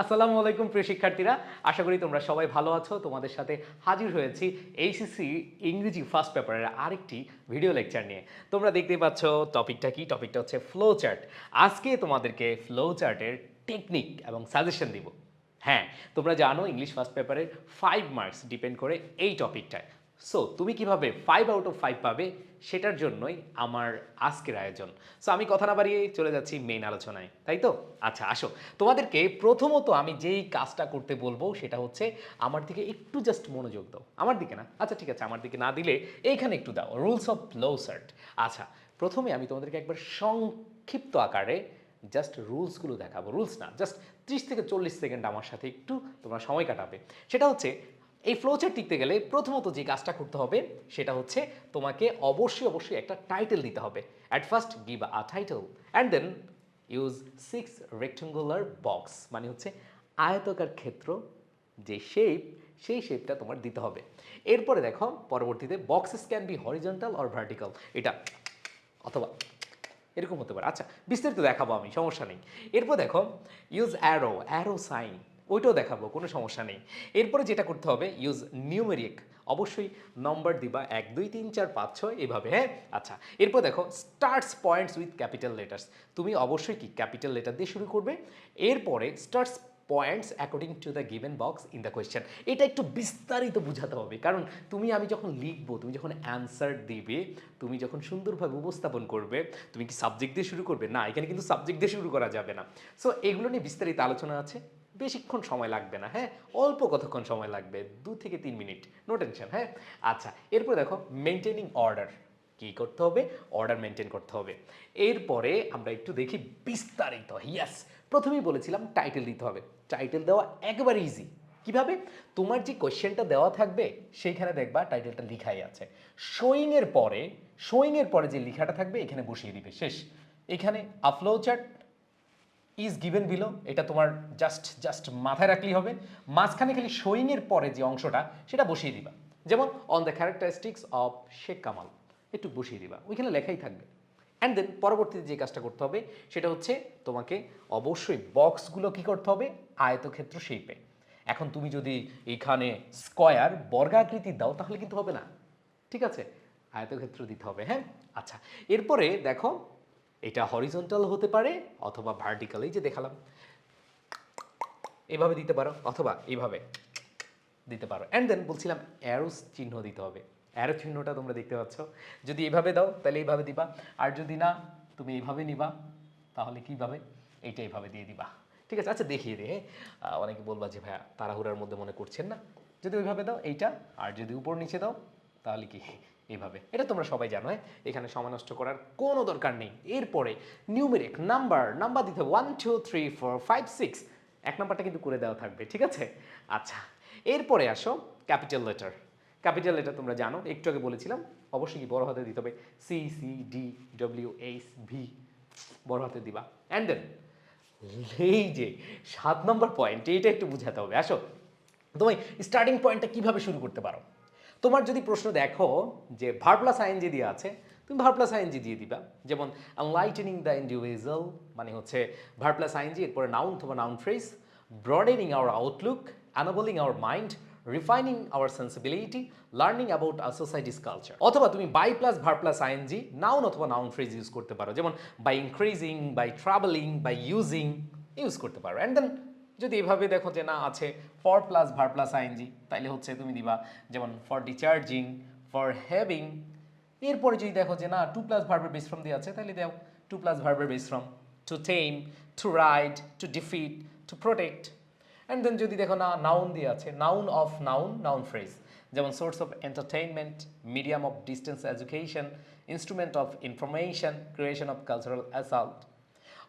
আসসালামু আলাইকুম প্রিয় শিক্ষার্থীরা। আশা করি তোমরা সবাই ভালো আছো। তোমাদের সাথে হাজির হয়েছি এইচএসসি ইংরেজি ফার্স্ট পেপারের আরেকটি ভিডিও লেকচার নিয়ে। তোমরা দেখতে পাচ্ছ টপিকটা কি? টপিকটা হচ্ছে ফ্লো চার্ট আজকে তোমাদেরকে ফ্লো চার্টের টেকনিক এবং সাজেশন দিব। হ্যাঁ তোমরা জানো ইংলিশ ফার্স্ট পেপারের ফাইভ মার্কস ডিপেন্ড করে এই টপিকটায় সো তুমি কীভাবে ফাইভ আউট অফ ফাইভ পাবে সেটার জন্যই আমার আজকের আয়োজন। সো আমি কথা না বাড়িয়ে চলে যাচ্ছি মেইন আলোচনায়, তাই তো? আচ্ছা আসো। তোমাদেরকে প্রথমত আমি যেই কাজটা করতে বলব সেটা হচ্ছে আমার দিকে একটু জাস্ট মনোযোগ দাও। আমার দিকে না? আচ্ছা ঠিক আছে, আমার দিকে না দিলে এইখানে একটু দাও। রুলস অফ লো সার্ট আচ্ছা প্রথমে আমি তোমাদেরকে একবার সংক্ষিপ্ত আকারে জাস্ট রুলসগুলো দেখাবো। রুলস না জাস্ট ত্রিশ থেকে চল্লিশ সেকেন্ড আমার সাথে একটু তোমরা সময় কাটাবে। সেটা হচ্ছে এই ফ্লোচার টিকতে গেলে প্রথমত যে কাজটা করতে হবে সেটা হচ্ছে তোমাকে অবশ্যই অবশ্যই একটা টাইটেল দিতে হবে। At first give a title and then use six rectangular box মানে হচ্ছে আয়তকার ক্ষেত্র যে শেপ সেই শেপটা তোমার দিতে হবে। এরপরে দেখো পরবর্তীতে boxes can be horizontal or vertical এটা অথবা এরকম হতে পারে। আচ্ছা বিস্তারিত দেখাবো আমি, সমস্যা নেই। এরপর দেখো ইউজ অ্যারো অ্যারো সাইন ওইটাও দেখাবো, কোনো সমস্যা নেই। এরপরে যেটা করতে হবে ইউজ নিউমেরিক অবশ্যই নম্বর দিবা এক, দুই, তিন, চার, পাঁচ, ছয়, এভাবে হ্যাঁ? আচ্ছা এরপর দেখো starts points with capital letters তুমি অবশ্যই কি ক্যাপিটাল লেটার দিয়ে শুরু করবে? এরপরে starts points according to the given box in the question এটা একটু বিস্তারিত বোঝাতে হবে, কারণ তুমি, আমি যখন লিখব, তুমি যখন অ্যান্সার দিবে, তুমি যখন সুন্দরভাবে উপস্থাপন করবে, তুমি কি সাবজেক্ট দিয়ে শুরু করবে? না, এখানে কিন্তু সাবজেক্ট দিয়ে শুরু করা যাবে না। সো এগুলো নিয়ে বিস্তারিত আলোচনা আছে। বেশিক্ষণ সময় লাগবে না হ্যাঁ? অল্প কতক্ষণ সময় লাগবে? দু থেকে তিন মিনিট। নো টেনশন হ্যাঁ? আচ্ছা এরপর দেখো মেনটেনিং অর্ডার কি করতে হবে? অর্ডার মেনটেন করতে হবে। এরপরে আমরা একটু দেখি বিস্তারিত। ইয়াস প্রথমেই বলেছিলাম টাইটেল দিতে হবে। টাইটেল দেওয়া একেবারে ইজি কীভাবে? তোমার যে কোয়েশ্চেনটা দেওয়া থাকবে, সেইখানে দেখবা টাইটেলটা লিখাই আছে। শোয়িংয়ের পরে শোয়িংয়ের পরে যে লেখাটা থাকবে, এখানে বসিয়ে দিবে। শেষ। এখানে a flow chart is given below এটা তোমার জাস্ট জাস্ট মাথায় রাখলেই হবে। মাঝখানে খালি শোয়িংয়ের পরে যে অংশটা, সেটা বসিয়ে দিবা। যেমন on the characteristics of Sheikh Kamal একটু বসিয়ে দিবা। ওইখানে লেখাই থাকবে। অ্যান্ড দেন পরবর্তীতে যে কাজটা করতে হবে, সেটা হচ্ছে তোমাকে অবশ্যই বক্সগুলো কি করতে হবে? আয়তক্ষেত্র শেপে এখন তুমি যদি এইখানে স্কয়ার বর্গাকৃতি দাও, তাহলে কিন্তু হবে না। ঠিক আছে? আয়তক্ষেত্র দিতে হবে হ্যাঁ? আচ্ছা এরপরে দেখো এটা হরিজন্টাল হতে পারে অথবা ভার্টিক্যাল এই যে দেখালাম। এভাবে দিতে পারো, অথবা এইভাবে দিতে পারো। অ্যান্ড দেন বলছিলাম অ্যারোস চিহ্ন দিতে হবে। অ্যারো চিহ্নটা তোমরা দেখতে পাচ্ছ। যদি এইভাবে দাও, তাহলে এইভাবে দিবা। আর যদি না, তুমি এইভাবে নিবা, তাহলে কীভাবে? এইটা এইভাবে দিয়ে দিবা। ঠিক আছে? আচ্ছা দেখিয়ে দিয়ে অনেকে বলবা যে, ভাইয়া, তাড়াহুড়ার মধ্যে মনে করছেন না। যদি ওইভাবে দাও, এইটা। আর যদি উপর নিচে দাও, তাহলে কি? এইভাবে। এটা তোমরা সবাই জানো হ্যাঁ? এখানে সময় নষ্ট করার কোনো দরকার নেই। এরপরে নিউমেরিক নাম্বার নাম্বার দিতে one two three four five six এক নাম্বারটা কিন্তু করে দেওয়া থাকবে, ঠিক আছে? আচ্ছা এরপরে আসো ক্যাপিটাল লেটার ক্যাপিটাল লেটার তোমরা জানো, একটু আগে বলেছিলাম, অবশ্যই কি বড় হাতে দিতে হবে? C C D W H V বড় হাতে দিবা। অ্যান্ড দেন এই যে সাত নম্বর পয়েন্ট এইটা একটু বুঝাতে হবে। আসো, তুমি স্টার্টিং পয়েন্টটা কীভাবে শুরু করতে পারো? তোমার যদি প্রশ্ন দেখো যে ভার প্লাস আইএনজি দিয়ে আছে, তুমি ভার প্লাস আইএনজি দিয়ে দিবা। যেমন লাইটেনিং দ্য ইন্ডিভিজুয়াল মানে হচ্ছে ভার প্লাস আইএনজি এরপরে নাউন অথবা noun phrase broadening our outlook enabling our mind refining our sensibility learning about a societies culture অথবা তুমি by plus verb plus ING noun অথবা নাউন ফ্রেজ ইউজ করতে পারো। যেমন by increasing by travelling by using use করতে পারো। And then যদি এভাবে দেখো যে না, আছে for plus verb plus ING তাইলে হচ্ছে তুমি দিবা যেমন ফর ডিচার্জিং ফর হ্যাভিং এরপরে যদি দেখো যে না টু প্লাস ভার্বের বেস ফ্রম দিয়ে আছে তাহলে দাও টু প্লাস ভার্বের base form to tame to ride to defeat to protect and then যদি দেখো না নাউন দিয়ে আছে noun of noun noun phrase যেমন source of entertainment medium of distance education instrument of information creation of cultural assault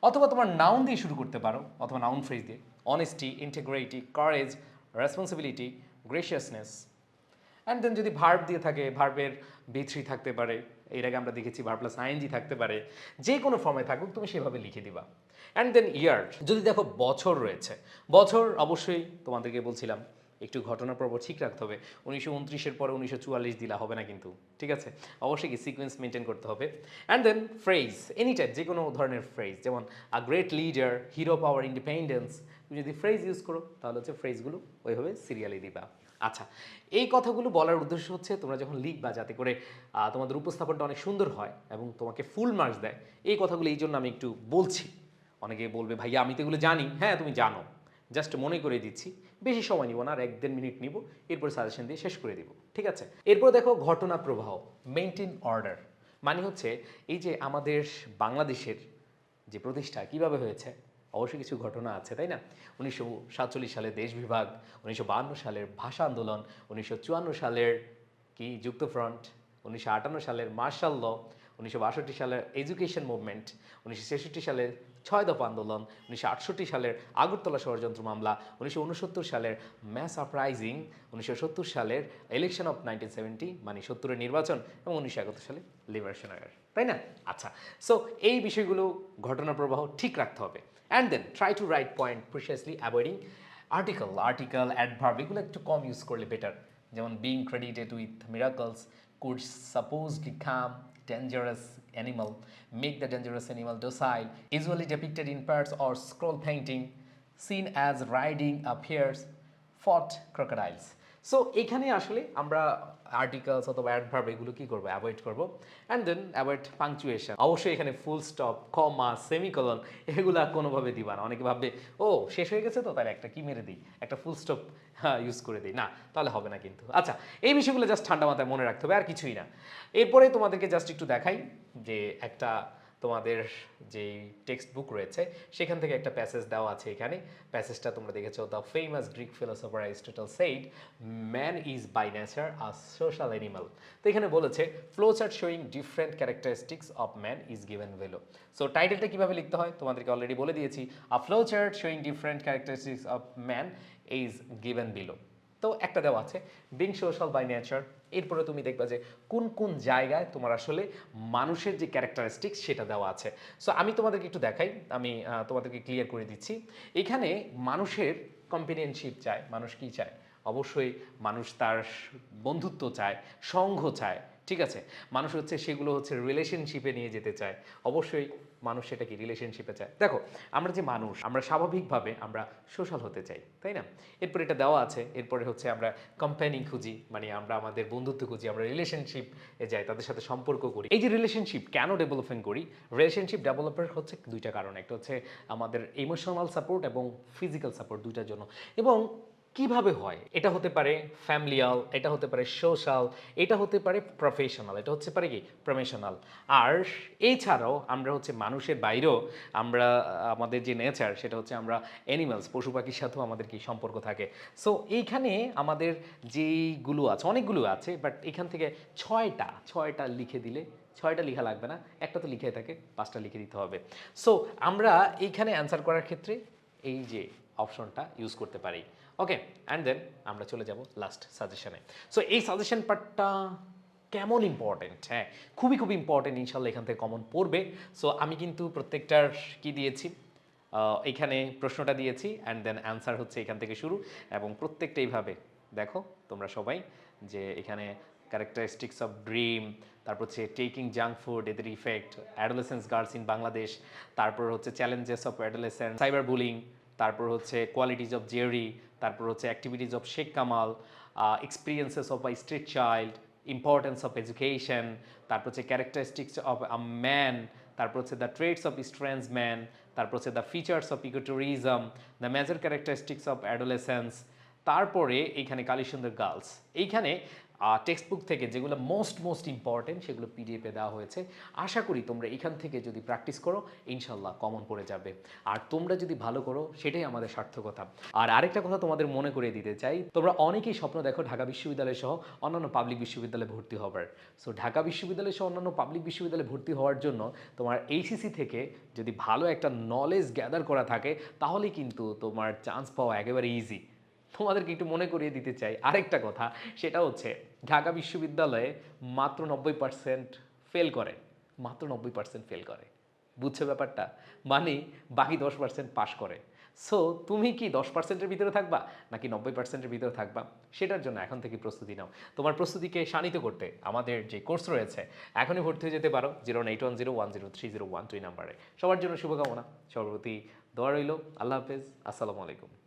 অথবা তোমার noun দিয়ে শুরু করতে পারো, অথবা নাউন ফ্রেজ দিয়ে। Honesty integrity courage responsibility graciousness and then যদি ভার্ব দিয়ে থাকে ভার্বের বিথ্রি থাকতে পারে, এর আগে আমরা দেখেছি ভার প্লাস আইএনজি থাকতে পারে, যে কোনো ফর্মে থাকুক, তুমি সেভাবে লিখে দিবা। অ্যান্ড দেন ইয়ার যদি দেখো বছর রয়েছে, বছর অবশ্যই তোমাদেরকে বলছিলাম, একটু ঘটনা পর্ব ঠিক রাখতে হবে, উনিশশো উনত্রিশের পরে উনিশশো চুয়াল্লিশ দিলা হবে না কিন্তু, ঠিক আছে? অবশ্যই কি সিকোয়েন্স মেনটেন করতে হবে। And then phrase any type যে কোনো ধরনের ফ্রেজ যেমন a great leader hero power independence তুমি যদি ফ্রেজ ইউজ করো, তাহলে হচ্ছে ফ্রেজগুলো ওইভাবে সিরিয়ালি দিবা। আচ্ছা এই কথাগুলো বলার উদ্দেশ্য হচ্ছে তোমরা যখন লিখবা, যাতে করে তোমাদের উপস্থাপনটা অনেক সুন্দর হয় এবং তোমাকে ফুল মার্কস দেয়, এই কথাগুলো এই জন্য আমি একটু বলছি। অনেকে বলবে, ভাইয়া, আমি তো এগুলো জানি। হ্যাঁ তুমি জানো। জাস্ট মনে করে দিচ্ছি। বেশি সময় নিব না, আর এক দেড় মিনিট নিব, এরপর সাজেশন দিয়ে শেষ করে দিব। ঠিক আছে? এরপর দেখো ঘটনা প্রবাহ মেনটেন অর্ডার মানে হচ্ছে, এই যে আমাদের বাংলাদেশের যে প্রতিষ্ঠা, কীভাবে হয়েছে? অবশ্যই কিছু ঘটনা আছে, তাই না? উনিশশো সাতচল্লিশ সালে দেশ বিভাগ, উনিশশো সালের ভাষা আন্দোলন, উনিশশো চুয়ান্ন সালের কি যুক্তফ্রন্ট, উনিশশো আটান্ন সালের মার্শাল ল উনিশশো বাষট্টি সালের এডুকেশন মুভমেন্ট, উনিশশো ছেষট্টি সালের ছয় দফা আন্দোলন, উনিশশো আটষট্টি সালের আগরতলা ষড়যন্ত্র মামলা, উনিশশো উনসত্তর সালের ম্যাস আপরাইজিং উনিশশো সত্তর সালের ইলেকশন অফ নাইনটিন সেভেন্টি মানে সত্তরের নির্বাচন এবং উনিশশো একাত্তর সালে লিবারেশন আয়ার তাই না? আচ্ছা সো এই বিষয়গুলো ঘটনা প্রবাহ ঠিক রাখতে হবে। And then try to write point precisely avoiding article article adverb এগুলো একটু কম ইউজ করলে বেটার যেমন being credited with miracles could supposedly come dangerous animal, make the dangerous animal docile, usually depicted in parts or scroll painting, seen as riding a pair's fought crocodiles. So এখানে আসলে আমরা articles অথবা adverb এগুলো কি করব? Avoid করব। And then avoid punctuation অবশ্যই এখানে ফুল স্টপ কমা সেমিকলন এগুলা কোনোভাবে দিবা না। অনেকে ভাববে, ও, শেষ হয়ে গেছে তো, তাহলে একটা কি মেরে দিই? একটা ফুল স্টপ ইউজ করে দিই। না, তাহলে হবে না কিন্তু। আচ্ছা এই বিষয়গুলো জাস্ট ঠান্ডা মাথায় মনে রাখতে হবে, আর কিছুই না। এরপরে তোমাদেরকে জাস্ট একটু দেখাই যে একটা তোমাদের যে টেক্সট বুক রয়েছে, সেখান থেকে একটা প্যাসেজ দেওয়া আছে এখানে। প্যাসেজটা তোমরা দেখেছ the famous Greek philosopher Aristotle said man is by nature a social animal তো এখানে বলেছে flow chart showing different characteristics of man is given below so টাইটেলটা কীভাবে লিখতে হয়? তোমাদেরকে অলরেডি বলে দিয়েছি a flow chart showing different characteristics of man is given below তো একটা দেওয়া আছে বিং সোশ্যাল বাই নেচার এরপরে তুমি দেখবা যে কোন কোন জায়গায় তোমার আসলে মানুষের যে ক্যারেক্টারিস্টিক্স সেটা দেওয়া আছে। সো আমি তোমাদেরকে একটু দেখাই, আমি তোমাদেরকে ক্লিয়ার করে দিচ্ছি। এখানে মানুষের কম্পেনিয়নশিপ চায়, মানুষ কি চায়? অবশ্যই মানুষ তার বন্ধুত্ব চায় সংঘ চায়, ঠিক আছে? মানুষ হচ্ছে সেগুলো হচ্ছে রিলেশনশিপে নিয়ে যেতে চায়। অবশ্যই মানুষ সেটা কি রিলেশনশিপে চায়। দেখো, আমরা যে মানুষ, আমরা স্বাভাবিকভাবে আমরা সোশ্যাল হতে চাই, তাই না? এরপর এটা দেওয়া আছে, এরপরে হচ্ছে আমরা কোম্পানি খুঁজি মানে আমরা আমাদের বন্ধুত্ব খুঁজি, আমরা রিলেশনশিপ এ যাই, তাদের সাথে সম্পর্ক করি। এই যে রিলেশনশিপ কেন ডেভেলপমেন্ট করি? রিলেশনশিপ ডেভেলপের হচ্ছে দুইটা কারণ, একটা হচ্ছে আমাদের ইমোশনাল সাপোর্ট এবং ফিজিক্যাল সাপোর্ট দুইটার জন্য। এবং কীভাবে হয়? এটা হতে পারে ফ্যামিলিয়াল, এটা হতে পারে সোশ্যাল, এটা হতে পারে প্রফেশনাল, এটা হচ্ছে পারে কি? প্রফেশনাল। আর এছাড়াও আমরা হচ্ছে মানুষের বাইরেও আমরা, আমাদের যে নেচার সেটা হচ্ছে আমরা অ্যানিমালস পশু পাখির সাথেও আমাদের কি সম্পর্ক থাকে। সো এইখানে আমাদের যেইগুলো আছে, অনেকগুলো আছে বাট এখান থেকে ছয়টা ছয়টা লিখে দিলে, ছয়টা লেখা লাগবে না একটা তো লিখে থাকে, পাঁচটা লিখে দিতে হবে। সো আমরা এইখানে অ্যান্সার করার ক্ষেত্রে এই যে অপশনটা ইউজ করতে পারি। ওকে অ্যান্ড দেন আমরা চলে যাব লাস্ট সাজেশনে সো এই সাজেশন পার্টটা কেমন ইম্পর্টেন্ট হ্যাঁ খুবই খুবই ইম্পর্টেন্ট ইনশাল্লাহ এখান থেকে কমন পড়বে। সো আমি কিন্তু প্রত্যেকটার কি দিয়েছি? এখানে প্রশ্নটা দিয়েছি অ্যান্ড দেন অ্যান্সার হচ্ছে এখান থেকে শুরু। এবং প্রত্যেকটা এইভাবে, দেখো তোমরা সবাই, যে এখানে ক্যারেক্টারিস্টিক্স অফ ড্রিম তারপর হচ্ছে টেকিং জাঙ্ক ফুড এদের effect adolescence girls in Bangladesh তারপর হচ্ছে challenges of adolescence cyber bullying তারপর হচ্ছে কোয়ালিটিজ অফ জেরি তারপর হচ্ছে activities of Sheikh Kamal experiences of a street child importance of education তারপর হচ্ছে ক্যারেক্টারিস্টিক্স অফ আ ম্যান তারপর হচ্ছে the traits of strange man তারপর হচ্ছে the features of ecotourism the major characteristics of adolescence তারপরে এইখানে কালীসুন্দর গার্লস এইখানে text book থেকে যেগুলো মোস্ট মোস্ট ইম্পর্টেন্ট সেগুলো পিডিএফে দেওয়া হয়েছে। আশা করি তোমরা এখান থেকে যদি প্র্যাকটিস করো ইনশাল্লাহ কমন পড়ে যাবে। আর তোমরা যদি ভালো করো, সেটাই আমাদের সার্থকতা। আর আরেকটা কথা তোমাদের মনে করে দিতে চাই, তোমরা অনেকেই স্বপ্ন দেখো ঢাকা বিশ্ববিদ্যালয় সহ অন্যান্য পাবলিক বিশ্ববিদ্যালয়ে ভর্তি হবার। সো ঢাকা বিশ্ববিদ্যালয় সহ অন্যান্য পাবলিক বিশ্ববিদ্যালয়ে ভর্তি হওয়ার জন্য তোমার এইসিসি থেকে যদি ভালো একটা নলেজ গ্যাদার করা থাকে, তাহলে কিন্তু তোমার চান্স পাওয়া একেবারে ইজি তোমাদেরকে একটু মনে করিয়ে দিতে চাই আরেকটা কথা, সেটা হচ্ছে ঢাকা বিশ্ববিদ্যালয়ে মাত্র নব্বই পার্সেন্ট ফেল করে। মাত্র নব্বই পার্সেন্ট ফেল করে। বুঝছ ব্যাপারটা? মানে বাকি দশ পার্সেন্ট পাস করে। সো তুমি কি দশ পার্সেন্টের ভিতরে থাকবা, নাকি নব্বই পার্সেন্টের ভিতরে থাকবা? সেটার জন্য এখন থেকে প্রস্তুতি নাও। তোমার প্রস্তুতিকে শানিত করতে আমাদের যে কোর্স রয়েছে, এখনই ভর্তি হয়ে যেতে পারো। Zero eight one zero one zero three zero one two নাম্বারে সবার জন্য শুভকামনা। সর্বপ্রতি দোয়া রইল। আল্লাহ হাফেজ। আসসালামু আলাইকুম।